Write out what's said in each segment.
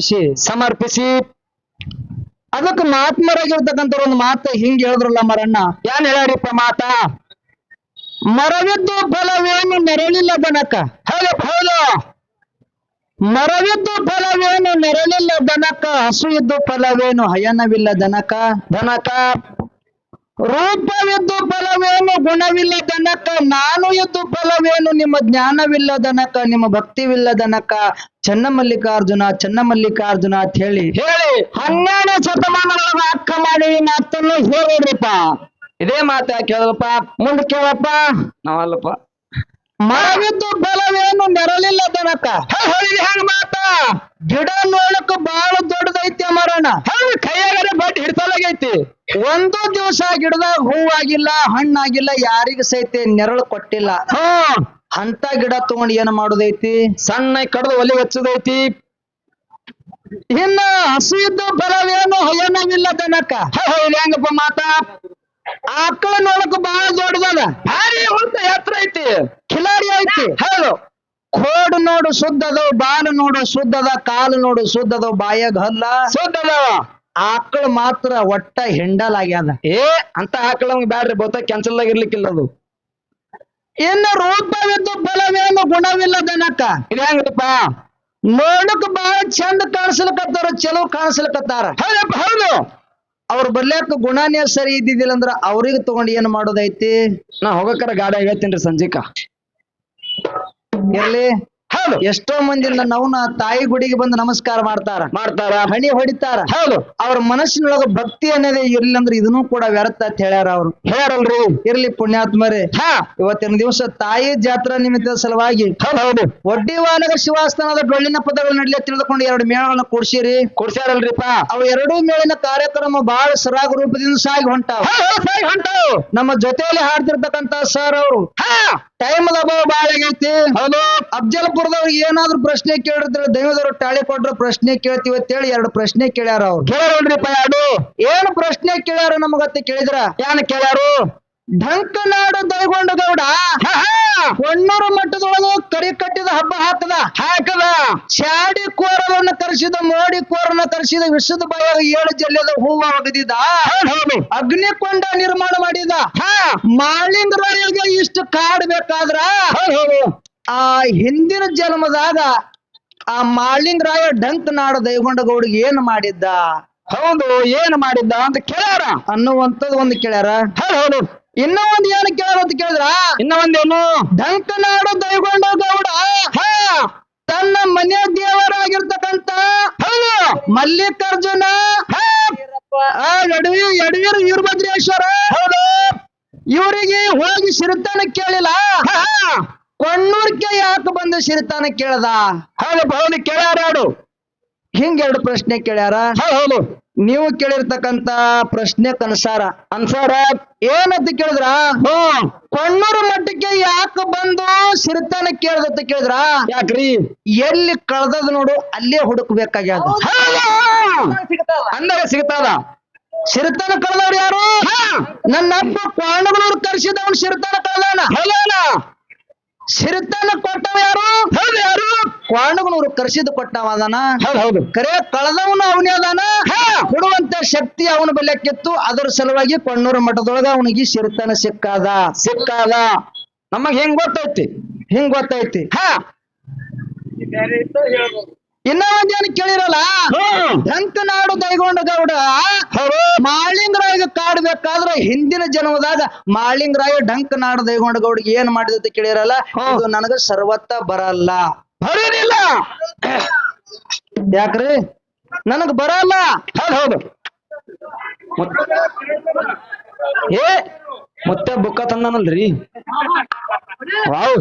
ಸಮರ್ಪಿಸಿ. ಸಮರ್ಪಿಸಿ. ಅದಕ್ಕೆ ಮಹಾತ್ಮರಾಗಿರ್ತಕ್ಕಂಥ ಒಂದು ಮಾತು ಹಿಂಗ್ ಹೇಳಿದ್ರಲ್ಲ ಮರಣ್ಣ. ಏನ್ ಹೇಳಾರಿಪ್ಪ ಮಾತ? ಮರವಿದ್ದು ಫಲವೇನು ನೆರಳಿಲ್ಲ ದನಕ ಹೌದಪ್ಪ ಹೌದು. ಮರವಿದ್ದು ಫಲವೇನು ನೆರಳಿಲ್ಲ ದನಕ ಹಸು ಇದ್ದು ಫಲವೇನು ಹಯನವಿಲ್ಲ ದನಕ. ದನಕ. ರೂಪವಿದ್ದು ಫಲವೇನು ಗುಣವಿಲ್ಲ ದನಕ ನಾನು ಎದ್ದು ಫಲವೇನು ನಿಮ್ಮ ಜ್ಞಾನವಿಲ್ಲದನಕ, ನಿಮ್ಮ ಭಕ್ತಿವಿಲ್ಲದನಕ, ಚನ್ನಮಲ್ಲಿಕಾರ್ಜುನ ಚನ್ನಮಲ್ಲಿಕಾರ್ಜುನ ಅಂತ ಹೇಳಿ ಹೇಳಿ ಹನ್ನೆರಡು ಶತಮಾನಗಳ ಅಕ್ಕ ಮಾಡಿ ಮಾತನ್ನು ಹೇಳಿದ್ರಪ್ಪ. ಇದೇ ಮಾತ ಕೇಳಪ್ಪ ಮುಂದೆ ಕೇಳಪ್ಪ ನಾವಲ್ಲಪ್ಪ. ಮರವಿದ್ದು ಬಲವೇನು ನೆರಳಿಲ್ಲ ದನಕ ಹೆಂಗ ಮಾತ? ಗಿಡ ನೋಡಕ್ ಬಹಳ ದೊಡ್ಡದೈತಿ ಮರಣ ಹಂಗ ಕೈಯಾಗರೆ ಬಟ್ ಹಿಡ್ತಲಾಗೈತಿ ಒಂದು ದಿವಸ ಗಿಡದಾಗ ಹೂವಾಗಿಲ್ಲ ಹಣ್ಣಾಗಿಲ್ಲ ಯಾರಿಗ ಸಹಿತ ನೆರಳು ಕೊಟ್ಟಿಲ್ಲ. ಹಾ. ಅಂತ ಗಿಡ ತಗೊಂಡ್ ಏನ್ ಮಾಡುದೈತಿ? ಸಣ್ಣ ಕಡದ ಒಲಿ ಹಚ್ಚದೈತಿ. ಇನ್ನ ಹಸು ಇದ್ದು ಬಲವೇನು ಹಯನವಿಲ್ಲ ದನಕ ಹೆಂಗಪ್ಪ ಮಾತ? ಆಕಳ ನೋಡಕ್ ಬಹಳ ದೊಡ್ಡದದ. ಭಾರಿ ಉಂಟ ಎತ್ತರ ಐತಿ. ಖಿಲಾರಿ ಐತಿ. ಹೌದು. ಕೋಡು ನೋಡು ಶುದ್ಧದ ಬಾಲ್ ನೋಡು ಶುದ್ಧದ ಕಾಲು ನೋಡು ಶುದ್ಧದ ಬಾಯಾಗ ಹಲ್ಲ. ಅದಾವ ಆಕಳ ಮಾತ್ರ ಒಟ್ಟ ಆಗ್ಯಾದ ಏ ಅಂತ ಆಕಳ ಬ್ಯಾಡ್ರಿ ಬಹುತ ಕ್ಯಾನ್ಸಲ್ ಆಗಿರ್ಲಿಕ್ಕಿಲ್ಲ ಅದು. ಇನ್ನು ರೂಪವಿದ್ದು ಬಲವೇನು ಗುಣವಿಲ್ಲ ದನಕ ಇದು ಹೆಂಗಪ್ಪ ನೋಡಕ್ ಬಹಳ ಚಂದ ಕಾಣಿಸ್ಲಿಕತ್ತಾರ ಚಲೋ ಕಾಣಿಸ್ಲಿಕತ್ತಾರ. ಹೌದಪ್ಪ ಹೌದು. ಅವ್ರ ಬರ್ಲಾಕ ಗುಣಾನೇ ಸರಿ ಇದ್ದಿದ್ದಿಲ್ಲ ಅಂದ್ರ ಅವ್ರಿಗೆ ತಗೊಂಡ್ ಏನ್ ಮಾಡೋದೈತಿ? ನಾ ಹೋಗಕ್ಕಾರ ಗಾಡಿ ಆಗೈತೇನ್ರಿ ಸಂಜಿಕ. ಇರ್ಲಿ. ಹೌದು. ಎಷ್ಟೋ ಮಂದಿ ನವನ ತಾಯಿ ಗುಡಿಗೆ ಬಂದು ನಮಸ್ಕಾರ ಮಾಡ್ತಾರ. ಮಾಡ್ತಾರ. ಹಣಿ ಹೊಡಿತಾರ. ಹೌದು. ಅವ್ರ ಮನಸ್ಸಿನೊಳಗ ಭಕ್ತಿ ಅನ್ನೋದೇ ಇರ್ಲಿಲ್ಲ ಅಂದ್ರೆ ಇದನ್ನೂ ಕೂಡ ವ್ಯರ್ಥ ಅಂತ ಹೇಳ್ಯಾರ ಅವ್ರು. ಹೇಳಲ್ರಿ ಇರ್ಲಿ ಪುಣ್ಯಾತ್ಮರೇ. ಹಾ. ಇವತ್ತಿನ ದಿವಸ ತಾಯಿ ಜಾತ್ರಾ ನಿಮಿತ್ತದ ಸಲುವಾಗಿ ಹೌದು ಒಡ್ಡಿ ಒಡ್ಡಿವಾನಗ ಶಿವಾಸ್ಥಾನದ ಡೊಳ್ಳಿನ ಪದಗಳು ನಡ್ಲಿ ತಿಳಿದುಕೊಂಡು ಎರಡು ಮೇಳಗಳನ್ನ ಕೊಡ್ಸಿರಿ. ಕೊಡ್ಸ್ಯಾರಲ್ರಿಪ್ಪ. ಅವು ಎರಡೂ ಮೇಳಿನ ಕಾರ್ಯಕ್ರಮ ಬಹಳ ಸರಾಗ ರೂಪದಿಂದ ಸಾಗಿ ಹೊಂಟಾವ. ಹೊಂಟಾವ್. ನಮ್ಮ ಜೊತೆಯಲ್ಲಿ ಹಾಡ್ತಿರ್ತಕ್ಕಂತ ಸರ್ ಅವರು. ಹಾ. ಟೈಮ್ ಅಭಾವ ಬಾಳ ಆಗೈತಿ. ಹಲೋ ಅಫಜಲ್ಪುರದವ್ರಿಗೆ ಏನಾದ್ರು ಪ್ರಶ್ನೆ ಕೇಳಿದ್ರೆ ದೈವದವ್ರು ಟಾಳಿ ಕೊಟ್ರ ಪ್ರಶ್ನೆ ಕೇಳ್ತೀವಿ ಅಂತೇಳಿ ಎರಡು ಪ್ರಶ್ನೆ ಕೇಳ್ಯಾರ ಅವ್ರು. ಕೇಳಿ ಎರಡು. ಏನ್ ಪ್ರಶ್ನೆ ಕೇಳ್ಯಾರ ನಮಗತ್ತೆ ಕೇಳಿದ್ರ? ಏನ್ ಕೇಳ್ಯಾರು? ಢಂಕನಾಡು ದೈಗೊಂಡ ಗೌಡ ಹೊಣ್ಣೂರು ಮಟ್ಟದೊಳಗು ಕರಿ ಕಟ್ಟಿದ ಹಬ್ಬ ಹಾಕದ. ಹಾಕದ. ಕೋರವನ್ನ ತರಿಸಿದ ಮಾಡಿ ಕೋರನ ತರಿಸಿದ ವಿಶ್ವದ ಬಾಯಾಗ ಏಳು ಜಲ್ಲೆದ ಹೂವ ಒಗದಿದ. ಹೌದು ಹೌದು. ಅಗ್ನಿಕೊಂಡ ನಿರ್ಮಾಣ ಮಾಡಿದ. ಹಾ. ಮಾಳಿಂಗರಾಯಗೆ ಇಷ್ಟು ಕಾಡ್ ಬೇಕಾದ್ರ ಆ ಹಿಂದಿನ ಜನ್ಮದಾಗ ಆ ಮಾಳಿಂಗರಾಯ ಢಂಕ್ ನಾಡ ದೈಗೊಂಡ ಗೌಡಿಗೆ ಏನ್ ಮಾಡಿದ್ದ? ಹೌದು ಏನ್ ಮಾಡಿದ್ದ ಅಂತ ಕೇಳ್ಯಾರ. ಅನ್ನುವಂಥದ್ದು ಒಂದು ಕೇಳ್ಯಾರ. ಹೌದು ಇನ್ನೂ ಒಂದ್ ಏನ್ ಕೇಳ್ಯಾರ ಅಂತ ಕೇಳಿದ್ರ? ಇನ್ನ ಒಂದೇನು ನಾಡ ನಾಡು ದೈಗೊಂಡ ಗೌಡ ಹಾ ತನ್ನ ಮನೆ ದೇವರಾಗಿರ್ತಕ್ಕಂತ ಹೌದು ಮಲ್ಲಿಕಾರ್ಜುನ! ಯಡವಿ ಯಡವೀರ್ ವೀರಭದ್ರೇಶ್ವರ! ಇವರಿಗೆ ಹೋಗಿ ಸಿರಿತಾನ ಕೇಳಿಲ್ಲ? ಕೊಣ್ಣೂರ್ಕೆ ಯಾಕೆ ಬಂದು ಸಿರಿತಾನ ಕೇಳದ? ಹೌದು ಹೌದು ಕೇಳ್ಯಾರ ಹಿಂಗ್ ಎರಡು ಪ್ರಶ್ನೆ ಕೇಳ್ಯಾರ? ಹೌದು. ನೀವು ಕೇಳಿರ್ತಕ್ಕಂತ ಪ್ರಶ್ನೆ ಅನುಸಾರ ಅನ್ಸಾರ ಏನಂತ ಕೇಳಿದ್ರ? ಹ್ಮ್ ಕೊಣ್ಣೂರು ಮಟ್ಟಕ್ಕೆ ಯಾಕೆ ಬಂದು ಸಿರಿತಾನ ಕೇಳ್ದಂತ ಕೇಳಿದ್ರ? ಯಾಕ್ರಿ? ಎಲ್ಲಿ ಕಳ್ದದ ನೋಡು ಅಲ್ಲೇ ಹುಡುಕ್ಬೇಕಾಗ್ಯದ. ಅಂದಾಗ ಸಿಗ್ತದ. ಸಿರಿತಾನ ಕಳ್ದವ್ರು ಯಾರು? ಹಾ. ನನ್ನ ಅಪ್ಪ ಕೊಣ್ಣೂರು ಕರ್ಸಿದವನು ಸಿರಿತಾನ ಕಳ್ದಾನ ಹೌದಲ್ಲ ಸಿರಿತಾನ ಕೊಟ್ಟವ ಯಾರು? ಹೌದು ಯಾರು? ಕ್ವಾಣಗನೂರು ಕರೆಸಿದ ಕೊಟ್ಟವ ಅದಾನ. ಹೌದು ಹೌದು. ಕರೆ ಕಳೆದವನು ಅವನೇ ಅದಾನ. ಕೊಡುವಂತ ಶಕ್ತಿ ಅವನ ಬೆಲೆಕ್ಕಿತ್ತು ಅದರ ಸಲುವಾಗಿ ಕೊಣ್ಣೂರು ಮಠದೊಳಗ ಅವನಿಗೆ ಸಿರಿತನ ಸಿಕ್ಕಾದ. ಸಿಕ್ಕಾದ. ನಮಗ್ ಹೆಂಗ್ ಗೊತ್ತೈತಿ? ಹಿಂಗ್ ಗೊತ್ತೈತಿ. ಹಾ. ಇನ್ನ ಒಂದೇನು ಕೇಳಿರಲ್ಲ? ಹ್ಮ್. ಢಂಕನಾಡು ಕೈಗೊಂಡ ಗೌಡ ಮಾಳಿಂಗರಾಯ ಕಾಡಬೇಕಾದ್ರೆ ಹಿಂದಿನ ಜನ್ಮದಾಗ ಮಾಳಿಂಗರಾಯ ಢಂಕನಾಡು ದೈಗೊಂಡ ಗೌಡ ಏನ್ ಮಾಡಿದ ಕೇಳಿರಲ್ಲ? ಇದು ನನಗ ಸರ್ವತ್ತ ಬರಲ್ಲ. ಬರೋದಿಲ್ಲ ಯಾಕ್ರಿ? ನನಗ್ ಬರಲ್ಲ. ಹೌದು ಹೌದು. ಏ ಮತ್ತೆ ಬುಕ್ಕ ತಂದಾನಲ್ರಿ? ವಾವ್.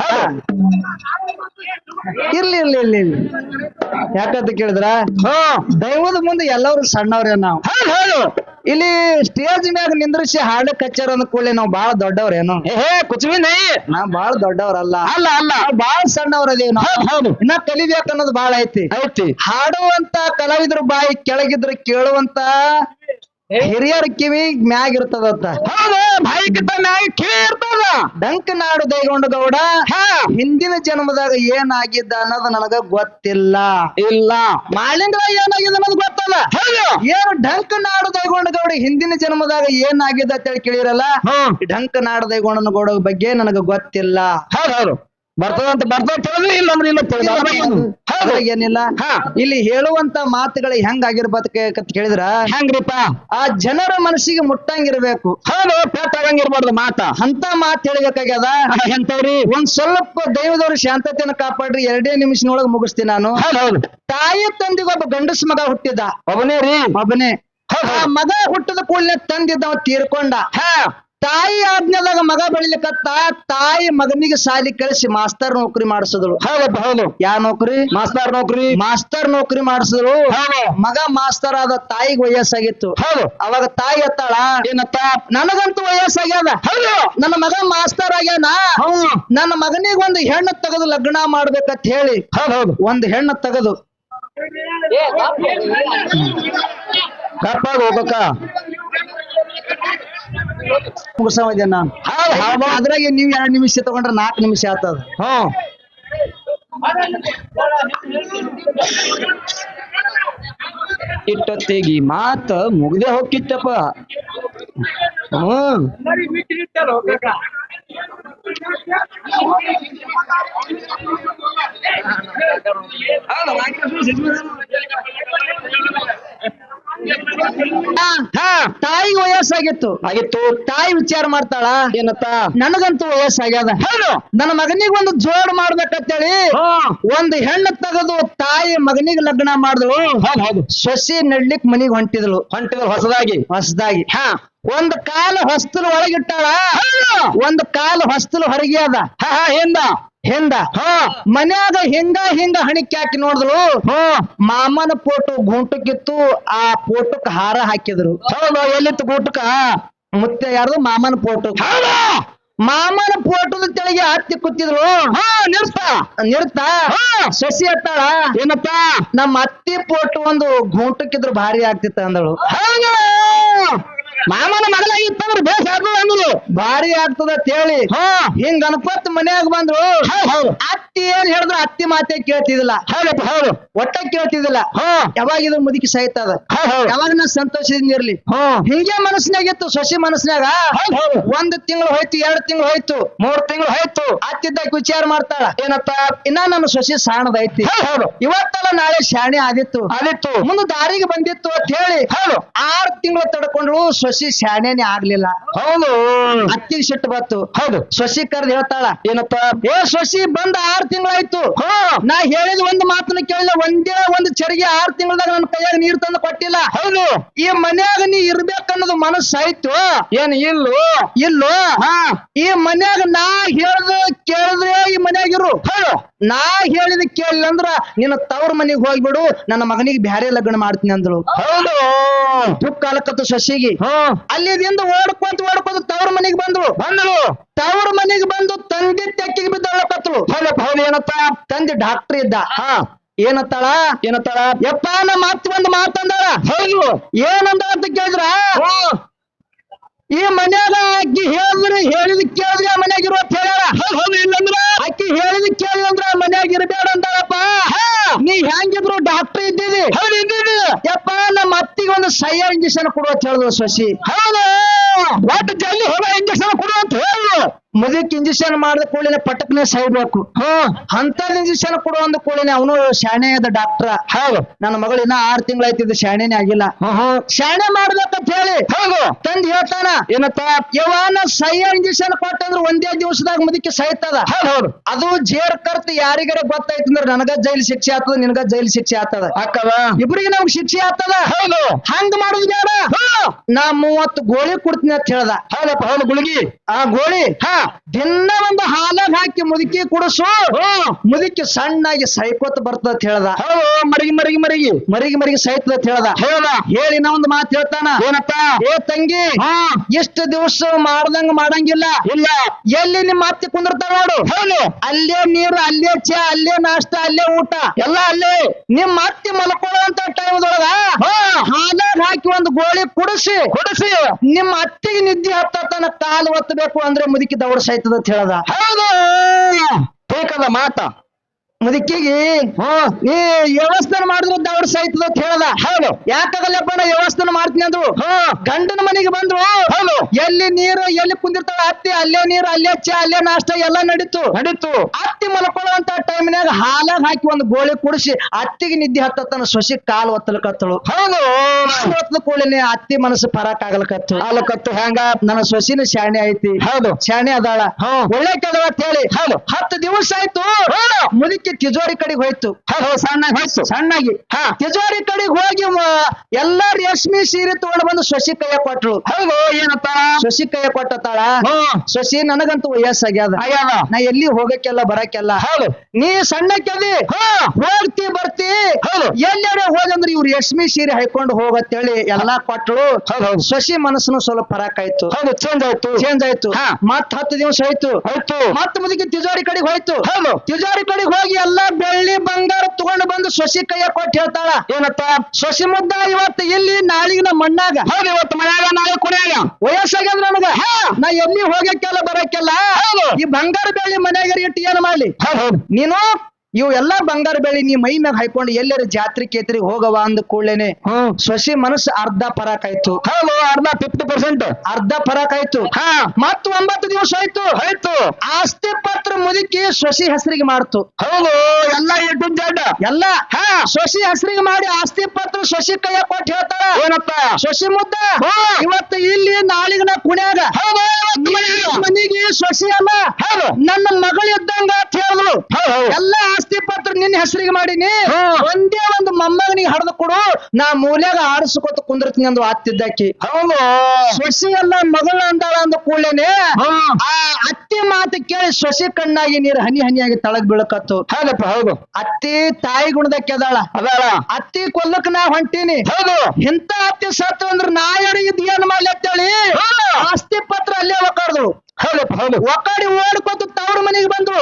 ಹೌದು. ಇರ್ಲಿ ಇರ್ಲಿ ಇರ್ಲಿ ಇರ್ಲಿ. ಯಾಕಂತ ಕೇಳಿದ್ರ? ದೈವದ ಮುಂದೆ ಎಲ್ಲರೂ ಸಣ್ಣವ್ರೇ ನಾವು. ಇಲ್ಲಿ ಸ್ಟೇಜ್ ಮ್ಯಾಗ ನಿಂದ್ರಿಸಿ ಹಾಡು ಕಚ್ಚಾರ ಅಂದ ಕೂಡಲೇ ನಾವು ಬಾಳ ದೊಡ್ಡವ್ರೇನು? ಏ ಹೇ ಕುಚವಿ ನೈ ನಾ ಬಾಳ ದೊಡ್ಡವ್ರಲ್ಲ. ಅಲ್ಲ ಅಲ್ಲ. ಬಹಳ ಬಾಳ ಸಣ್ಣವ್ರ ಅದೀವಿ ನಾವು ಇನ್ನ ಕಲಿಬೇಕು ಅನ್ನೋದು ಬಾಳ ಐತಿ. ಐತಿ. ಹಾಡುವಂತ ಕಲಾವಿದ್ರ ಬಾಯಿ ಕೆಳಗಿದ್ರ ಕೇಳುವಂತ ಹಿರಿಯರ ಕಿವಿ ಮ್ಯಾಗ ಇರ್ತದತ್ತ. ಹೌದು ಮ್ಯಾಗ ಕಿವಿ ಇರ್ತದ. ಡಂಕ ನಾಡು ದೈಗೊಂಡ ಗೌಡ ಹಿಂದಿನ ಜನ್ಮದಾಗ ಏನಾಗಿದ್ದ ಅನ್ನೋದು ನನಗ ಗೊತ್ತಿಲ್ಲ. ಇಲ್ಲ. ಮಾಳಿಂಗರಾಯ ಏನಾಗಿದೆ ಅನ್ನೋದು ಗೊತ್ತಲ್ಲ. ಏನು ಡಂಕ ನಾಡು ದೈಗೊಂಡ ಗೌಡ ಹಿಂದಿನ ಜನ್ಮದಾಗ ಏನಾಗಿದ್ದ ಅಂತೇಳಿ ಕೇಳಿರಲ್ಲ ಡಂಕ ನಾಡು ದೈಗೊಂಡನ ಗೌಡ ಬಗ್ಗೆ ನನಗ ಗೊತ್ತಿಲ್ಲ. ಹೌದು ಹೌದು. ಬರ್ತದಂತ ಬರ್ತದ ತಿಳಿದು ಇಲ್ಲ ಅಂದ್ರೆ ಇಲ್ಲ ತಿಳಿದು ಅದ್ರಾಗ ಏನು? ಹೌದು. ಏನಿಲ್ಲ ಹಾ. ಇಲ್ಲಿ ಹೇಳುವಂತ ಮಾತುಗಳು ಹೆಂಗಾಗಿರ್ಬೇಕಂತ ಕೇಳಿದ್ರ? ಹೆಂಗ್ರಿಪ್ಪ? ಆ ಜನರ ಮನಸ್ಸಿಗೆ ಮುಟ್ಟಂಗಿರ್ಬೇಕು. ಹೌದು ಪೆಟ್ ಆಗಂಗಿರ್ಬಾರ್ದು ಮಾತ. ಅಂತ ಮಾತು ಹೇಳ್ಬೇಕಾಗ್ಯದ? ಎಂತವ್ರಿ? ಒಂದ್ ಸ್ವಲ್ಪ ದೈವದವ್ರ ಶಾಂತತೆಯನ್ನು ಕಾಪಾಡ್ರಿ ಎರಡೇ ನಿಮಿಷನೊಳಗೆ ಮುಗಿಸ್ತೀನಿ ನಾನು. ಹೌದು ಹೌದು. ತಾಯಿ ತಂದಿಗೆ ಒಬ್ಬ ಗಂಡಸ ಮಗ ಹುಟ್ಟಿದ. ಒಬ್ಬನೇ ರೀ. ಒಬ್ಬನೇ. ಹೌದು. ಆ ಮಗ ಹುಟ್ಟಿದ ಕೂಡಲೇ ತಂದಿದ್ದ ತೀರ್ಕೊಂಡ. ಹಾ. ತಾಯಿ ಆಜ್ಞಾದಾಗ ಮಗ ಬೆಳಿಲಿಕ್ಕತ್ತ ತಾಯಿ ಮಗನಿಗೆ ಸಾಲಿ ಕಳಿಸಿ ಮಾಸ್ತರ್ ನೌಕರಿ ಮಾಡಿಸಿದ್ರು ಹೌದಪ್ಪ ಹೌದು. ಯಾ ನೌಕರಿ? ಮಾಸ್ತರ್ ನೌಕರಿ. ಮಾಸ್ತರ್ ನೌಕರಿ ಮಾಡಿಸಿದ್ರು ಹೌದು. ಮಗ ಮಾಸ್ತರ್ ಆದ ತಾಯಿಗೆ ವಯಸ್ಸಾಗಿತ್ತು. ಹೌದು. ಅವಾಗ ತಾಯಿ ಎತ್ತಾಳ? ಏನತ್ತ? ನನಗಂತೂ ವಯಸ್ಸಾಗ್ಯದ. ಹೌದು. ನನ್ನ ಮಗ ಮಾಸ್ತರ್ ಆಗ್ಯಾನ? ಹೌದು. ನನ್ನ ಮಗನಿಗೆ ಒಂದು ಹೆಣ್ಣು ತೆಗೆದು ಲಗ್ನ ಮಾಡ್ಬೇಕಂತ ಹೇಳಿ ಹೌದು ಹೌದು. ಒಂದು ಹೆಣ್ಣು ತೆಗೆದು. ಕಪ್ಪಾಗ ಹೋಗಕ್ಕ ಮುಗಿಸೋದೆ ನಾನು ಹೌದು ಹೌದು. ಅದ್ರಾಗೆ ನೀವ್ ಎರಡ್ ನಿಮಿಷ ತಗೊಂಡ್ರೆ ನಾಲ್ಕು ನಿಮಿಷ ಆಗ್ತದ ಹ್ಮ್ ಇಟ್ಟೊತ್ತಿಗೆ ಮಾತ ಮುಗ್ದೆ ಹೋಗಿತ್ತಪ್ಪ ಹ್ಮ್ ಹಾ ತಾಯಿಗೆ ವಯಸ್ಸಾಗಿತ್ತು. ಆಗಿತ್ತು. ತಾಯಿ ವಿಚಾರ ಮಾಡ್ತಾಳ. ಏನತ್ತ? ನನಗಂತೂ ವಯಸ್ಸಾಗ್ಯದ. ಹೌದು. ನನ್ನ ಮಗನಿಗೆ ಒಂದು ಜೋಡ್ ಮಾಡ್ಬೇಕಂತೇಳಿ ಒಂದು ಹೆಣ್ಣು ತೆಗೆದು ತಾಯಿ ಮಗನಿಗೆ ಲಗ್ನ ಮಾಡಿದಳು. ಸೊಸಿ ನೆಡ್ಲಿಕ್ ಮನಿಗ್ ಹೊಂಟಿದ್ಳು ಹೊಂಟಿದ್ರು ಹೊಸದಾಗಿ. ಹೊಸದಾಗಿ. ಹಾ. ಒಂದ್ ಕಾಲ ಹೊಸ್ತಲು ಒಳಗಿಟ್ಟಾಳ. ಒಂದು ಕಾಲ ಹೊಸ್ತಲು ಹೊರಗೆ ಅದ ಹಾ ಹಾ ಹಿಂದ ಹಿಂದ. ಹಾ. ಮನ್ಯಾಗ ಹಿಂಗ ಹಿಂಗ ಹಣಿಕೆ ಹಾಕಿ ನೋಡಿದ್ರು ಮಾಮನ ಫೋಟೋ ಗುಂಟಕ್ಕಿತ್ತು ಆ ಫೋಟೋಕ್ ಹಾರ ಹಾಕಿದ್ರು. ಎಲ್ಲಿತ್ತು ಗುಂಟಕ ಮತ್ತೆ ಯಾರ್ದು? ಮಾಮನ ಫೋಟೋ. ಮಾಮನ ಫೋಟೋದ ತೆಳಗೆ ಹತ್ತಿ ಕೂತಿದ್ರು ಹಾ ನಿರ್ತ ನಿರ್ತ ಹಾ. ಸಸಿ ಅತ್ತಾಳ ಏನತ್ತ ನಮ್ಮ ಅತ್ತಿ ಫೋಟೋ ಒಂದು ಗುಂಟಕ್ಕಿದ್ರು ಭಾರಿ ಆಗ್ತಿತ್ತ ಅಂದಳು. ಮಾಮನ ಮಗಳ ಬೇಸ್ ಆದ್ಲು ಅಂದ್ರು ಭಾರಿ ಆಗ್ತದ ಹೇಳಿ ಹಾ. ಹಿಂಗ ಅನ್ಕೋತ್ ಮನ್ಯಾಗ ಬಂದ್ರು ಅತ್ತಿ ಏನ್ ಹೇಳಿದ್ರು ಅತ್ತಿ ಮಾತೆ ಕೇಳ್ತಿದಿಲ್ಲ ಹೌದಪ್ಪ ಹೌದು. ಒಟ್ಟ ಕೇಳ್ತಿದಿಲ್ಲ ಯಾವಾಗ ಇದು ಮುದುಕಿ ಸಾಯ್ತದ ಯಾವಾಗ ನಾ ಸಂತೋಷದಿಂದ ಇರ್ಲಿ. ಹಾ. ಹಿಂಗೆ ಮನಸ್ಸಿನಾಗಿತ್ತು ಸೊಸಿ ಮನಸ್ಸಿನಾಗ. ಒಂದ್ ತಿಂಗಳು ಹೋಯ್ತು ಎರಡ್ ತಿಂಗಳು ಹೋಯ್ತು ಮೂರ್ ತಿಂಗಳು ಹೋಯ್ತು ಅತ್ತಿದ್ದಕ್ಕೆ ವಿಚಾರ ಮಾಡ್ತಾಳ. ಏನಪ್ಪ ಇನ್ನ ನಮ್ಮ ಸೊಸಿ ಸಾಣದೈತಿ. ಇವತ್ತಲ್ಲ ನಾಳೆ ಶಾಣೆ ಆದಿತ್ತು. ಆದಿತ್ತು. ಮುಂದೆ ದಾರಿಗೆ ಬಂದಿತ್ತು ಅಂತ ಹೇಳಿ ಆರ್ ತಿಂಗಳು ತಡ್ಕೊಂಡ್ರು ಸೊಸಿ ಶಾಣೆನೆ ಆಗ್ಲಿಲ್ಲ. ಹೌದು. ಅತ್ತಿಗೆ ಸಿಟ್ಟು ಬತ್ತು ಹೌದು. ಸೊಸಿ ಕರ್ದು ಹೇಳ್ತಾಳ ಏನಪ್ಪ? ಏ ಸೊಸಿ ಬಂದ ಆರ್ ತಿಂಗಳಾಯ್ತು. ಹಾ. ನಾ ಹೇಳಿದ ಒಂದು ಮಾತನ್ನ ಕೇಳಿಲ್ಲ ಒಂದೇ ಒಂದು ಚರಿಗೆ ಆರ್ ತಿಂಗಳದಾಗ ನನ್ನ ಕೈಯಾಗ ನೀರ್ ತಂದು ಕೊಟ್ಟಿಲ್ಲ. ಹೌದು. ಈ ಮನ್ಯಾಗ ನೀ ಇರ್ಬೇಕನ್ನೋದು ಮನಸ್ಸಾಯ್ತು? ಏನ್ ಇಲ್ಲು? ಇಲ್ಲೋ? ಹಾ. ಈ ಮನ್ಯಾಗ ನಾ ಹೇಳ್ದ ಕೇಳಿದ್ರೆ ಈ ಮನ್ಯಾಗ ಇರು. ಹೌದು. ನಾ ಹೇಳಿದ ಕೇಳಿಲ್ಲ ಅಂದ್ರ ನಿನ್ನ ತವ್ರ ಮನೆಗೆ ಹೋಗ್ಬಿಡು ನನ್ನ ಮಗನಿಗೆ ಬ್ಯಾರೆ ಲಗ್ನ ಮಾಡ್ತೀನಿ ಅಂದಳು ಹೌದು. ದುಃಖ ಕಾಲಕತ್ತು ಶಶಿಗೆ ಅಲ್ಲಿದಿಂದ ಓಡ್ಕೊಂತ ಓಡ್ಕೊಂತ ತವ್ರ ಮನೆಗೆ ಬಂದ್ರು ಬಂದ್ರು ತವ್ರ ಮನೆಗೆ ಬಂದು ತಂದೆ ತೆಕ್ಕಿಗೆ ಬಿದ್ದಳು ಹೌದಪ್ಪ ಹೌದು ಏನತ್ತ? ತಂದೆ ಡಾಕ್ಟರ್ ಇದ್ದ. ಹಾ. ಏನತ್ತಾಳ? ಏನತ್ತಾಳ? ಯಪ್ಪ ನಮ್ಮ ಮಾತು ಒಂದು ಮಾತಂದಾಳ ಹೌದು. ಏನಂದ ಅಂತ ಕೇಳಿದ್ರ? ಈ ಮನ್ಯಾಗ ಅಕ್ಕಿ ಹೇಳಿದ್ರೆ ಹೇಳಿದ ಕೇಳಿದ್ರೆ ಮನ್ಯಾಗ ಇರುವ ಹೇಳ್ಯಾರ. ಹೌದು ಹೌದು ಇಲ್ಲಂದ್ರ ಅಕ್ಕಿ ಹೇಳಿದ ಕೇಳಿದ್ರ ಮನ್ಯಾಗ ಇರಬೇಡ ಹಾ. ನೀ ಹೆಂಗಿದ್ರು ಡಾಕ್ಟರ್ ಇದ್ದೀವಿ ಹೌದು ಇದ್ದೀವಿ ಯಪ್ಪ ನಮ್ಮ ಅತ್ತಿಗೆ ಒಂದು ಸೈಯ ಇಂಜೆಕ್ಷನ್ ಕೊಡುವ ಅಂತ ಹೇಳಿದ್ರು ಶಶಿ ಹೌದು. ಒಟ್ಟು ಜಲ್ದಿ ಹೋಗ ಇಂಜೆಕ್ಷನ್ ಕೊಡು ಅಂತ ಹೇಳು ಮುದಕ್ ಇಂಜೆಕ್ಷನ್ ಮಾಡಿದ ಕೂಡಲೇ ಪಟಕ್ನೆ ಸಾಯ್ಬೇಕು. ಹ್ಮ್ ಅಂತದ್ ಇಂಜೆಕ್ಷನ್ ಕೊಡು ಅಂದ ಕೂಡಲೇ ಅವನು ಶಾಣೆ ಅದ ಡಾಕ್ಟರ್ ಹೌದು. ನನ್ನ ಮಗಳು ಇನ್ನ ಆರ್ ತಿಂಗಳಾಯ್ತಿದ್ದು ಶಾಣೆನೇ ಆಗಿಲ್ಲ. ಶಾಣೆ ಮಾಡ್ಬೇಕಂತ ಹೇಳಿ ಹೌದು. ತಂದ್ ಹೇಳ್ತಾನ ಏನತ್ತ ಯವಾನ ಸೈಯ ಇಂಜೆಕ್ಷನ್ ಕೊಟ್ಟಂದ್ರ ಒಂದೇ ದಿವಸದಾಗ ಮುದಕ್ಕೆ ಸಾಯ್ತದ? ಹೌದು ಹೌದು. ಅದು ಜೇರ್ ಕರ್ತ ಯಾರಿಗಾರ ಗೊತ್ತಾಯ್ತಂದ್ರ ನನಗ ಜೈಲ್ ಶಿಕ್ಷೆ ಆಗ್ತದ ನಿನಗ ಜೈಲ್ ಶಿಕ್ಷೆ ಆಗ್ತದ ಅಕ್ಕವ ಇಬ್ರಿಗೆ ನಮ್ಗೆ ಶಿಕ್ಷೆ ಆಗ್ತದ ಹೌದು. ಹಂಗ ಮಾಡುದು ಬೇಡ. ನಾ ಮೂವತ್ತು ಗೋಳಿ ಕೊಡ್ತೀನಿ ಅಂತ ಹೇಳ್ದ. ಹೌದಪ್ಪ ಹೌದು ಗುಳಿಗಿ. ಆ ಗೋಳಿ? ಹಾ. ದಿನ ಒಂದು ಹಾಲಾಗ ಹಾಕಿ ಮುದುಕಿ ಕುಡಿಸು. ಮುದುಕಿ ಸಣ್ಣಾಗಿ ಸೈಕೋತ್ ಬರ್ತದ ಹೇಳ್ದ. ಮರಿಗಿ ಮರಿಗಿ ಮರಿಗಿ. ಮರಿಗಿ ಮರಿಗಿ ಸೈತದ ಹೇಳ್ದ. ಹೌದ ಹೇಳಿ ನಾ ಒಂದು ಮಾತು ಹೇಳ್ತಾನ. ಏನಪ್ಪ? ಏ ತಂಗಿ ಹಾ. ಇಷ್ಟು ದಿವಸ ಮಾಡ್ದಂಗ ಮಾಡಂಗಿಲ್ಲ. ಇಲ್ಲ. ಎಲ್ಲಿ ನಿಮ್ಮ ಅತ್ತಿ ಕುಂದಿರ್ತಾರ ನೋಡು. ಹೇಳು ಅಲ್ಲೇ ನೀರು ಅಲ್ಲೇ ಚಾ ಅಲ್ಲೇ ನಾಷ್ಟ ಅಲ್ಲೇ ಊಟ. ಎಲ್ಲ ಅಲ್ಲೇ. ನಿಮ್ಮ ಅತ್ತಿ ಮಲ್ಕೊಳ್ಳುವಂತ ಟೈಮ್ದೊಳಗ ಹಾಲಾಗ ಹಾಕಿ ಒಂದು ಗೋಳಿ ಕುಡಿಸಿ. ಕುಡಿಸಿ. ನಿಮ್ಮ ಅತ್ತಿಗೆ ನಿದ್ದೆ ಹತ್ತ ತನ ಕಾಲು ಒತ್ತಬೇಕು ಅಂದ್ರೆ ಮುದುಕಿ ದೌಡ ಆಯ್ತದ ಅಂತ ಹೇಳದ. ಹೌದು. ಬೇಕದ ಮಾತ. ಮುದುಕಿಗೆ ಈ ವ್ಯವಸ್ಥೆ ಮಾಡಿದ್ರು ದೌಡ ಸಹಿತ ಅಂತ ಹೇಳ್ದ ಹೌದು. ಯಾಕಾಗಲ್ಲಪ್ಪ ನಾ ವ್ಯವಸ್ಥೆ ಮಾಡ್ತೀನಿ ಅಂದ್ರು? ಗಂಡನ ಮನೆಗೆ ಬಂದ್ರು. ಹೌದು. ಎಲ್ಲಿ ನೀರು ಎಲ್ಲಿ ಕುಂದಿರ್ತಾಳ ಅತ್ತಿ ಅಲ್ಲೇ ನೀರು ಅಲ್ಲೇ ಚಾ ಅಲ್ಲೇ ನಾಷ್ಟ ಎಲ್ಲ ನಡೀತು. ನಡೀತು. ಅತ್ತಿ ಮಲ್ಕೊಳ್ಳುವಂತ ಟೈಮ್ನಾಗ ಹಾಲಾಗ ಹಾಕಿ ಒಂದು ಗೋಳಿ ಕುಡಿಸಿ ಅತ್ತಿಗೆ ನಿದ್ದೆ ಹತ್ತತನ ಸೊಸಿ ಕಾಲು ಒತ್ತಲಕತ್ತಳು ಹೌದು. ಒತ್ತಲು ಒತ್ತದ ಕೂಡಲೇ ಅತ್ತಿ ಮನಸ್ಸು ಪರಾಕ್ ಆಗಲಕತ್ತು ಕತ್ತು ಹೆಂಗ? ನನ್ನ ಸೊಸಿನ ಶಾಣೆ ಐತಿ. ಹೌದು. ಶಾಣೆ ಅದಾಳ. ಒಳ್ಳೆ ಅಂತ ಹೇಳಿ. ಹೌದು. ಹತ್ತು ದಿವಸ ಆಯ್ತು. ಮುದುಕಿ ತಿಜೋರಿ ಕಡೆಗೆ ಹೋಯ್ತು. ಹೌದು ಹೋಯ್ತು. ಸಣ್ಣಾಗಿ. ಹಾ. ತಿಜೋರಿ ಕಡೆಗೆ ಹೋಗಿ ಎಲ್ಲ ರೇಷ್ಮೆ ಸೀರೆ ತಗೊಂಡು ಬಂದು ಶಶಿ ಕೈಯ ಕೊಟ್ರು. ಹೌದು ಏನತ್ತ ಸೊಸಿ ಕೈಯ ಕೊಟ್ಟತಾಳ? ಶಶಿ ನನಗಂತೂ ವಯಸ್ಸಾಗ್ಯದ. ಆಗ್ಯಾದ. ನಾ ಎಲ್ಲಿ ಹೋಗಕ್ಕೆಲ್ಲ ಬರಕ್ಕೆಲ್ಲ. ಹೌದು. ನೀ ಸಣ್ಣಕ್ಕೆ ಹೋಗ್ತಿ ಬರ್ತಿ. ಹೌದು. ಎಲ್ಲೆಡೆ ಹೋದಂದ್ರೆ ಇವ್ರು ರೇಷ್ಮೆ ಸೀರೆ ಹಾಕೊಂಡು ಹೋಗತ್ತೇಳಿ. ಎಲ್ಲಾ ಕೊಟ್ಟಳು ಶಶಿ ಮನಸ್ಸನ್ನು ಸ್ವಲ್ಪ ಫರಕ್ ಆಯ್ತು. ಹೌದು ಚೇಂಜ್ ಆಯ್ತು. ಚೇಂಜ್ ಆಯ್ತು. ಹಾ. ಮತ್ ಹತ್ತು ದಿವಸ ಆಯ್ತು. ಆಯ್ತು. ಮತ್ ಮುದುಕಿ ತಿಜೋರಿ ಕಡೆಗೆ ಹೋಯ್ತು. ಹೌದು. ತಿಜೋರಿ ಕಡೆಗೆ ಹೋಗಿ ಎಲ್ಲಾ ಬೆಳ್ಳಿ ಬಂಗಾರ ತಗೊಂಡ್ ಬಂದು ಸೊಸಿ ಕೈಯ ಕೊಟ್ಟು ಹೇಳ್ತಾಳ. ಏನತ್ತ? ಸೊಸಿ ಮುದ್ದ ಇವತ್ತು ಇಲ್ಲಿ ನಾಳಿಗಿನ ಮಣ್ಣಾಗ. ಹೌದು ಇವತ್ತು ಮನ್ಯಾಗ ನಾಳೆ ಕುಡಿಯಾಗ ವಯಸ್ಸಾಗ್ಯದ ನನಗ? ನಾ ಎಲ್ಲಿ ಹೋಗಕ್ಕೆಲ್ಲ ಬರಕ್ಕೆಲ್ಲ. ಈ ಬಂಗಾರ ಬೆಳ್ಳಿ ಮನ್ಯಾಗ ಇಟ್ಟು ಏನ್ ಮಾಡ್ಲಿ? ನೀನು ಇವು ಎಲ್ಲಾ ಬಂಗಾರ ಬೆಳಿ ನೀ ಮೈ ಮ್ಯಾಗ ಹಾಕೊಂಡು ಎಲ್ಲರ ಜಾತ್ರೆ ಕೇತ್ರಿ ಹೋಗವ ಅಂದ ಕೂಡಲೇನೆ ಹ್ಮ್ ಸೊಸಿ ಮನಸ್ಸು ಅರ್ಧ ಪರಾಕ್ ಆಯ್ತು. ಹೌದು ಅರ್ಧ ಫಿಫ್ಟಿ ಪರ್ಸೆಂಟ್ ಅರ್ಧ ಪರಾಕ್ ಆಯ್ತು. ಹಾ. ಮತ್ ಒಂಬತ್ತು ದಿವಸ ಆಯ್ತು. ಆಯ್ತು. ಆಸ್ತಿ ಪತ್ರ ಮುದುಕಿ ಸೊಸಿ ಹೆಸರಿಗೆ ಮಾಡ್ತು. ಹೌದು ಎಲ್ಲ ಎಂಟು ಜಡ್ಡ ಎಲ್ಲ. ಹಾ. ಸೊಸಿ ಹೆಸರಿಗೆ ಮಾಡಿ ಆಸ್ತಿ ಪತ್ರ ಸೊಸಿ ಕೈಯ ಕೊಟ್ಟು ಹೇಳ್ತಾರ ಏನಪ್ಪ? ಸೊಸಿ ಮುದ್ದ. ಇವತ್ತು ಇಲ್ಲಿ ನಾಳಿಗೆ ನಾ ಕುಣ್ಯಾಗ ಹೌದು. ಮನಿಗೆ ಸೊಸಿ ಅಲ್ಲ ಹೌದು ನನ್ನ ಮಗಳು ಇದ್ದಂಗ ಅಂತ ಹೇಳಿದ್ರು ಹೌದು ಹೌದು ಎಲ್ಲ ಆಸ್ತಿ ಪತ್ರ ನಿನ್ನ ಹೆಸರಿಗೆ ಮಾಡೀನಿ. ಒಂದೇ ಒಂದು ಮೊಮ್ಮಗನಿಗೆ ಹಡ್ದು ಕೊಡು. ನಾ ಮೂಲ್ಯಾಗ ಆಡಿಸ್ಕೊತ ಕುಂದಿರ್ತೀನಿ ಅಂದು ಆತ್ತಿದ್ದಾಕಿ ಹೌದು. ಸೊಸಿ ಎಲ್ಲ ಮಗಳ ಅಂದಾಳ ಅಂದ ಕೂಡಲೇನೆ ಆ ಅತ್ತಿ ಮಾತು ಕೇಳಿ ಸೊಸಿ ಕಣ್ಣಾಗಿ ನೀರು ಹನಿ ಹನಿಯಾಗಿ ತಳಗ್ ಬೀಳಕತ್ತು. ಹೌದಪ್ಪ ಹೌದು. ಅತ್ತಿ ತಾಯಿ ಗುಣದಕ್ಕೆ ಅದಾಳ. ಅದಾಳ. ಅತ್ತಿ ಕೊಲ್ಲಕ್ ನಾ ಹೊಂಟೀನಿ. ಹೌದು. ಇಂತ ಅತ್ತಿ ಸತ್ತು ಅಂದ್ರೆ ನಾ ಯಾರಿಗಿದ್ ಏನ್ ಮಾಡ್ಲಿ ಅಂತೇಳಿ. ಆಸ್ತಿ ಪತ್ರ ಅಲ್ಲೇ ಹೌದಪ್ಪ ಹೌದು. ಒಕ್ಕಾಡಿ ಓಡ್ಕೊತ ತವ್ರ ಮನೆಗೆ ಬಂದ್ರು.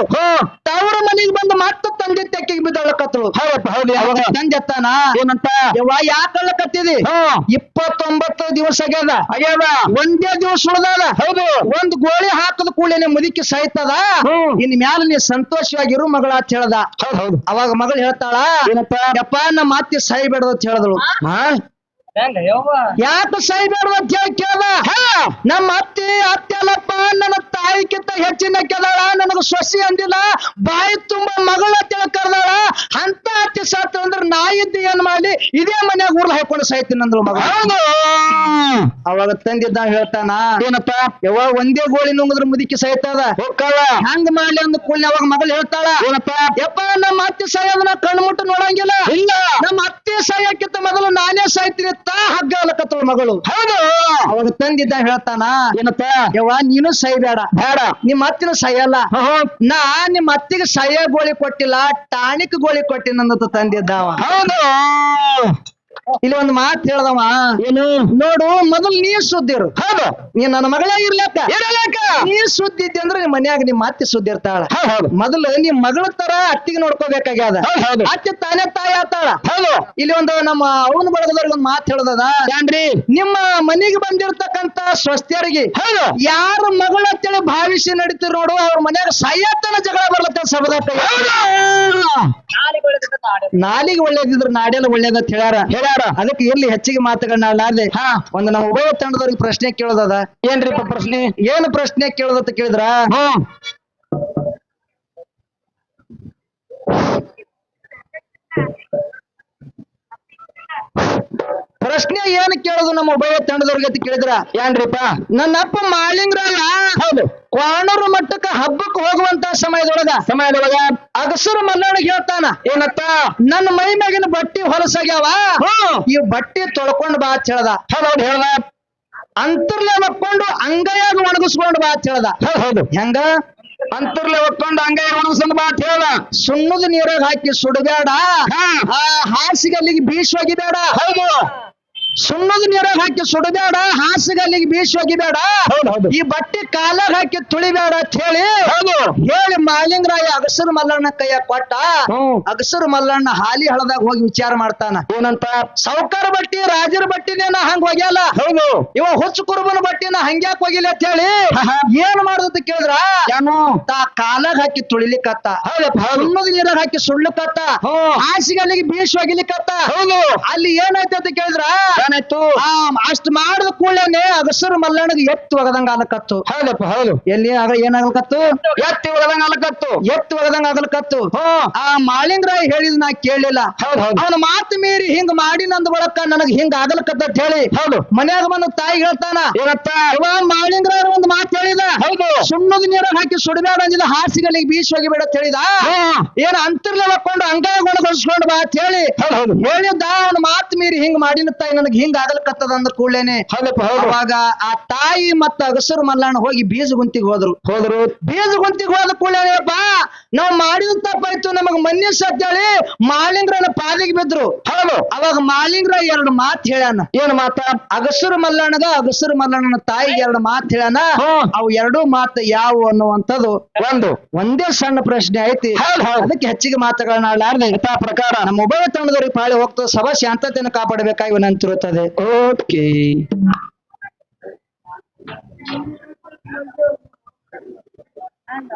ತವ್ರ ಮನೆಗೆ ಬಂದು ಮತ್ತೆ ತಂದೆ ತೆಕ್ಕಿಗೆ ಬಿದ್ದಳಕತ್ರು ಹೌದಪ್ಪ ಹೌದು ಯಾವಾಗ? ತಂದೆ ಅತ್ತಾನ? ಏನಂತ? ಯವ್ವ ಯಾಕಳ್ಳಕತ್ತಿದಿ ಹ್ಮ್ ಇಪ್ಪತ್ತೊಂಬತ್ತು ದಿವಸ ಆಗ್ಯದ. ಆಗ್ಯದ? ಒಂದೇ ದಿವಸ ಉಳ್ದದ. ಹೌದು. ಒಂದ್ ಗೋಳಿ ಹಾಕದ ಕೂಡಲೇ ಮುದುಕಿ ಸಾಯ್ತದ. ಇನ್ ಮ್ಯಾಲ ನೀ ಸಂತೋಷವಾಗಿರು ಮಗಳ ಅಂತ ಹೇಳ್ದ. ಹೌದು ಹೌದು. ಅವಾಗ ಮಗಳು ಹೇಳ್ತಾಳ ಏನಪ್ಪ? ಯಪ್ಪ ನಮ್ಮ ಅತ್ತಿ ಸಾಯ್ಬೇಡ್ದು ಅಂತ ಹೇಳಿದಳು. ಹಾ? ಯಾಕೆ ಸೈ ಅಂತ ಹೇಳಿ ಕೇಳ್ದ ಹಾ! ನಮ್ಮ ಅತ್ತಿ ಅತ್ತೆ ಅಲ್ಲಪ್ಪ ನನ್ನ ತಾಯಿಗಿಂತ ಹೆಚ್ಚಿನ ಕೆದಾಳ ನನಗ ಸೊಸಿ ಅಂದಿಲ್ಲ. ಬಾಯಿ ತುಂಬಾ ಮಗಳ ತಿಳ್ಕರ್ದಾಳ ಅಂತ ಅತ್ತಿ ಸತ್ತು ಅಂದ್ರೆ ನಾ ಇದ್ದು ಏನ್ ಮಾಡಿ ಇದೇ ಮನ್ಯಾಗ ಊರ್ಲ ಹಾಕೊಂಡು ಸಾಯ್ತೀನಿ ಅಂದ್ರು ಮಗ. ಹೌದು. ಅವಾಗ ತಂದಿದ್ದ ಹೇಳ್ತಾನ ಏನಪ್ಪ? ಯಾವಾಗ ಒಂದೇ ಗೋಳಿ ನುಂಗದ್ರ ಮುದುಕಿ ಸಹಿತದ. ಹೋಗ್ತಾಳ ಹಂಗ ಮಾಡ್ಲಿ ಅಂದ ಕೂಡಲೇ ಅವಾಗ ಮಗಳು ಹೇಳ್ತಾಳ ಏನಪ್ಪ? ಯಪ್ಪ ನಮ್ಮ ಅತ್ತೆ ಸಾಯೋದನ್ನ ಕಣ್ಣು ಮುಟ್ಟು ನೋಡಂಗಿಲ್ಲ. ಇಲ್ಲ. ನಮ್ಮ ಅತ್ತೆ ಸಾಯಕ್ಕಿಂತ ಮೊದಲು ನಾನೇ ಸಾಯ್ತೀನಿ ತಾ ಹಗ್ಗ ಅಲಕತ್ತಳ ಮಗಳು. ಹೌದು. ಅವಾಗ ತಂದಿದ್ದ ಹೇಳ್ತಾನ ಏನಪ್ಪ? ಯವ್ವ ನೀನು ಸಾಯ್ಬೇಡ. ಬೇಡ. ನಿಮ್ಮ ಅತ್ತಿನ ಸಾಯಲ್ಲ. ನಾ ನಿಮ್ಮ ಅತ್ತಿಗೆ ಸಾಯ ಗೋಳಿ ಕೊಟ್ಟಿಲ್ಲ ಟಾಣಿಕ್ ಗೋಳಿ ಕೊಟ್ಟಿನಂತ ತಂದಿದ್ದಾವ ಹೌದು. ಇಲ್ಲಿ ಒಂದು ಮಾತು ಹೇಳ್ದವ. ಏನು? ನೋಡು ಮೊದಲು ನೀ ಸುದ್ದಿರು ಹೌದು. ನೀ ನನ್ನ ಮಗಳೇ ಇರ್ಲಕ್ಕ. ಇರಲೇಕ ನೀ ಸುದ್ದಿ ಇದ್ದೆ ಅಂದ್ರೆ ನಿಮ್ಮ ಮನ್ಯಾಗ ನಿಮ್ಮ ಅತ್ತೆ ಸುದ್ದಿ ಇರ್ತಾಳ. ಹೌದು ಹೌದು. ಮೊದಲು ನಿಮ್ ಮಗಳ ತರ ಅತ್ತಿಗೆ ನೋಡ್ಕೋಬೇಕಾಗ್ಯದ. ಹೌದು ಹೌದು. ಅತ್ತಿ ತಾನೇ ತಾಯಿ ಆತಾಳ. ಹೌದು. ಇಲ್ಲಿ ಒಂದು ನಮ್ಮ ಅವನ ಬಳಗದವ್ರಿಗೆ ಒಂದು ಮಾತು ಹೇಳದದ. ಏನ್ರಿ? ನಿಮ್ಮ ಮನೆಗೆ ಬಂದಿರತಕ್ಕಂತ ಸ್ವಸ್ಥರಿಗೆ ಹೌದು. ಯಾರ ಮಗಳ ಅಂತೇಳಿ ಭಾವಿಸಿ ನಡೀತಿರ್ ನೋಡು ಅವ್ರ ಮನ್ಯಾಗ ಸಾಯತ್ತನ ಜಗಳ ಬರ್ಲತ್ತ ಸಬದತ್ತ ನಾಲಿಗೆ ಒಳ್ಳೇದಿದ್ರ ನಾಡೆಲ್ಲ ಒಳ್ಳೇದ ಹೇಳ್ಯಾರ. ಹೇಳ್ಯಾರ. ಅದಕ್ಕೆ ಇರ್ಲಿ ಹೆಚ್ಚಿಗೆ ಮಾತುಗಳನ್ನ ನಾಳೆ ಹಾ. ಒಂದು ನಮ್ಮ ಉಭಯ ತಂಡದವ್ರಿಗೆ ಪ್ರಶ್ನೆ ಕೇಳೋದದ. ಏನ್ರಿಪ್ಪ ಪ್ರಶ್ನೆ? ಏನ್ ಪ್ರಶ್ನೆ ಕೇಳೋದತ್ತ ಕೇಳಿದ್ರ? ಹ್ಮ್ ಪ್ರಶ್ನೆ ಏನ್ ಕೇಳೋದು ನಮ್ಮ ಉಭಯ ತಂಡದವ್ರಿಗೆ ಕೇಳಿದ್ರ? ಏನ್ರಿಪ್ಪ? ನನ್ನ ಅಪ್ಪ ಮಾಳಿಂಗ್ರಲ್ಲ ಹೌದು. ಕ್ವಾಣರು ಮಟ್ಟಕ್ಕೆ ಹಬ್ಬಕ್ಕೆ ಹೋಗುವಂತ ಸಮಯದೊಳಗ ಸಮಯದೊಳಗ? ಅಗಸರು ಮಲ್ಲಣ್ಣ ಹೇಳ್ತಾನ. ಏನತ್ತ? ನನ್ನ ಮೈ ಮ್ಯಾಗಿನ ಬಟ್ಟಿ ಹೊಲಸಾಗ್ಯಾವ? ಈ ಬಟ್ಟಿ ತೊಳ್ಕೊಂಡ್ ಬಾ ಅಂತ ಹೇಳ್ದ. ಹೌದು ಹೇಳ್ದ. ಅಂತರ್ಲೆ ಒಪ್ಕೊಂಡು ಅಂಗೈಯಾಗ ಒಣಗಿಸ್ಕೊಂಡು ಬಾ ಅಂತ ಹೇಳ್ದ. ಹೌದು ಹೌದು. ಹೆಂಗ? ಅಂತರ್ಲೆ ಒಪ್ಕೊಂಡು ಹಂಗೆ ಒಣಗಸಂದ ಬಾತ್ ಹೇಳ್ದ. ಸುಣ್ಣದ ನೀರಾಗ ಹಾಕಿ ಸುಡಬೇಡ ಹಾಸಿಗೆ ಅಲ್ಲಿಗೆ ಬೀಸ್ ಬೇಡ ಹೌದು. ಸುಣ್ಣದ ನೀರಾಗ ಹಾಕಿ ಸುಡಬೇಡ ಹಾಸಿಗಲ್ಲಿಗೆ ಬೀಸಿ ಹೋಗಿಬೇಡ. ಈ ಬಟ್ಟೆ ಕಾಲಾಗ ಹಾಕಿ ತುಳಿಬೇಡ ಅಂತ ಹೇಳಿ ಹೌದು. ಹೇಳಿ ಮಾಲಿಂಗರಾಯ ಅಗಸರ ಮಲ್ಲಣ್ಣ ಕೈಯ ಕೊಟ್ಟ ಅಗಸರ ಮಲ್ಲಣ್ಣ ಹಾಲಿ ಹಳದಾಗ ಹೋಗಿ ವಿಚಾರ ಮಾಡ್ತಾನ. ಏನಂತ? ಸೌಕರ್ ಬಟ್ಟಿ ರಾಜರ ಬಟ್ಟಿನೇನ ಹಂಗ ಹೋಗ್ಯಾಲ. ಹೌದು. ಇವ ಹುಚ್ಚು ಕುರುಬನ ಬಟ್ಟಿನ ಹಂಗ್ಯಾಕ್ ಹೋಗಿಲ್ಲ ಅಂತ ಹೇಳಿ ಏನ್ ಮಾಡುದ ಕೇಳಿದ್ರ? ಏನು ತಾ ಕಾಲಾಗ ಹಾಕಿ ತುಳಿಲಿಕ್ಕತ್ತ ಸುಣ್ಣದ ನೀರಾಗ ಹಾಕಿ ಸುಡ್ಲಿಕ್ಕತ್ತ ಹ್ಮ್. ಹಾಸಿಗೆ ಅಲ್ಲಿಗೆ ಬೀಸಿ ಹೋಗಿಲಿಕ್ಕತ್ತ ಹೌದು. ಅಲ್ಲಿ ಏನಾಯ್ತು ಅಂತ ಕೇಳಿದ್ರ ಏನಾಯ್ತು? ಅಷ್ಟು ಮಾಡಿದ ಕೂಡಲೇನೆ ಅಗಸರು ಮಲ್ಲಣ್ಣಗೆ ಎತ್ತು ಒಗದಂಗ ಆಗಲಕತ್ತು. ಹೌದಪ್ಪ ಹೌದು. ಎಲ್ಲಿ ಆಗ ಏನಾಗಲಕತ್ತು? ಎತ್ತಿ ಒಗದಂಗ ಆಗಲಕತ್ತು. ಎತ್ತು ಒಗದಂಗ ಆಗಲ್ಕತ್ತು. ಆ ಮಾಳಿಂಗರಾಯ ಹೇಳಿದ್ ನಾ ಕೇಳಿಲ್ಲ. ಅವನ ಮಾತು ಮೀರಿ ಹಿಂಗ್ ಮಾಡಿ ನಂದ ಬಳಕ ನನಗ್ ಹಿಂಗ ಆಗಲ್ಕತ್ತ ಅಂತ ಹೇಳಿ. ಹೌದು. ಮನ್ಯಾಗ ಬಂದ ತಾಯಿ ಹೇಳ್ತಾನ ಮಾಳಿಂಗರಾಯ ಒಂದ್ ಮಾತು ಹೇಳಿದ. ಹೌದು. ಸುಣ್ಣದ ನೀರ ಹಾಕಿ ಸುಡಬೇಡ ಅಂದಿಲ್ಲ ಹಾಸಿಗಲ್ಲಿಗೆ ಬೀಸಿ ಹೋಗಿಬೇಡ ಅಂತ ಹೇಳಿದ. ಏನ್ ಅಂತರ್ಲೆ ಹಾಕೊಂಡು ಅಂಗಾಯ ಗೊಳಗೊಳಿಸ್ಕೊಂಡು ಬಾ ಅಂತ ಹೇಳಿ. ಹೇಳಿದ್ದ ಅವನ ಮಾತು ಮೀರಿ ಹಿಂಗ್ ಮಾಡಿನ ತಾಯಿ ನನಗ್ ಹಿಂಗ ಆಗಲ್ಕತ್ತದ ಅಂದ್ರ ಕೂಡಲೇನೆ ಹೌದಪ್ಪ ಹೌದು. ಅವಾಗ ಆ ತಾಯಿ ಮತ್ತ ಅಗಸರು ಮಲ್ಲಣ್ಣ ಹೋಗಿ ಬೀಜ ಗುಂತಿಗೆ ಹೋದ್ರು. ಹೋದ್ರು. ಬೀಜ ಗುಂತಿಗೆ ಹೋದ ಕೂಡಲೇನಪ್ಪ ನಾವ್ ಮಾಡಿದ ತಪ್ಪಾಯ್ತು ನಮಗ್ ಮನ್ಯ ಸತ್ತೇಳಿ ಮಾಲಿಂಗ್ರನ ಪಾದಿಗೆ ಬಿದ್ರು. ಹೌದು. ಅವಾಗ ಮಾಲಿಂಗ್ರ ಎರಡು ಮಾತ್ ಹೇಳ್ಯಾನ. ಏನ್ ಮಾತ? ಅಗಸರು ಮಲ್ಲಣ್ಣದ ಅಗಸರು ಮಲ್ಲಣ್ಣನ ತಾಯಿಗೆ ಎರಡು ಮಾತ್ ಹೇಳ್ಯಾನ. ಅವು ಎರಡು ಮಾತು ಯಾವು ಅನ್ನುವಂಥದ್ದು ಒಂದು. ಒಂದೇ ಸಣ್ಣ ಪ್ರಶ್ನೆ ಐತಿ. ಅದಕ್ಕೆ ಹೆಚ್ಚಿಗೆ ಮಾತುಗಳನ್ನ ಪ್ರಕಾರ. ನಮ್ಮ ಉಭಯ ತಂಡದವ್ರಿಗೆ ಪಾಳಿ ಹೋಗ್ತದೆ. ಸಭಾ ಶಾಂತತೆಯನ್ನು ಕಾಪಾಡಬೇಕಾಗಿ Okay. and